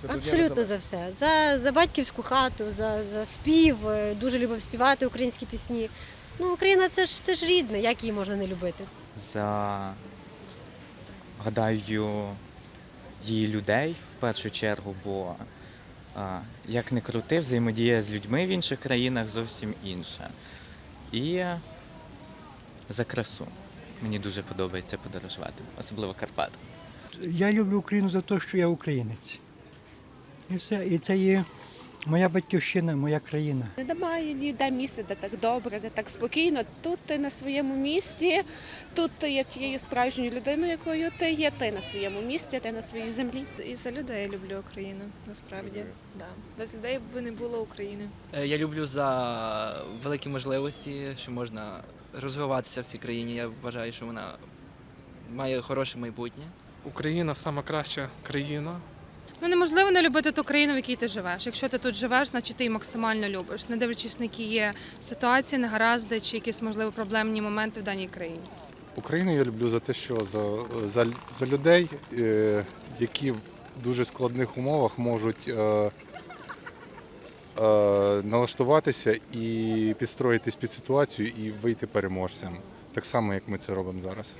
Це Абсолютно за все. За, за батьківську хату, за, за спів. Е, Дуже любимо співати українські пісні. Ну, Україна це ж це ж рідне, як її можна не любити. за гадаю її людей в першу чергу, бо а, як не крути, взаємодія з людьми в інших країнах зовсім інша. І за красу. Мені дуже подобається подорожувати, особливо Карпати. Я люблю Україну за те, що я українець. І все. І це є моя батьківщина, моя країна. Немає ніде місця, де так добре, де так спокійно. Тут ти на своєму місці, тут ти є тією справжньою людиною, якою ти є. Ти на своєму місці, ти на своїй землі. І за людей я люблю Україну, насправді. Да. Без людей би не було України. Е, Я люблю за великі можливості, що можна розвиватися в цій країні. Я вважаю, що вона має хороше майбутнє. Україна сама краща країна. Ну неможливо не любити ту країну, в якій ти живеш. Якщо ти тут живеш, значить ти її максимально любиш, не дивлячись на які є ситуації, негаразди чи якісь можливо проблемні моменти в даній країні. Україну я люблю за те, що за, за, за людей, е, які в дуже складних умовах можуть е, е, налаштуватися і підстроїтись під ситуацію і вийти переможцем. Так само, як ми це робимо зараз.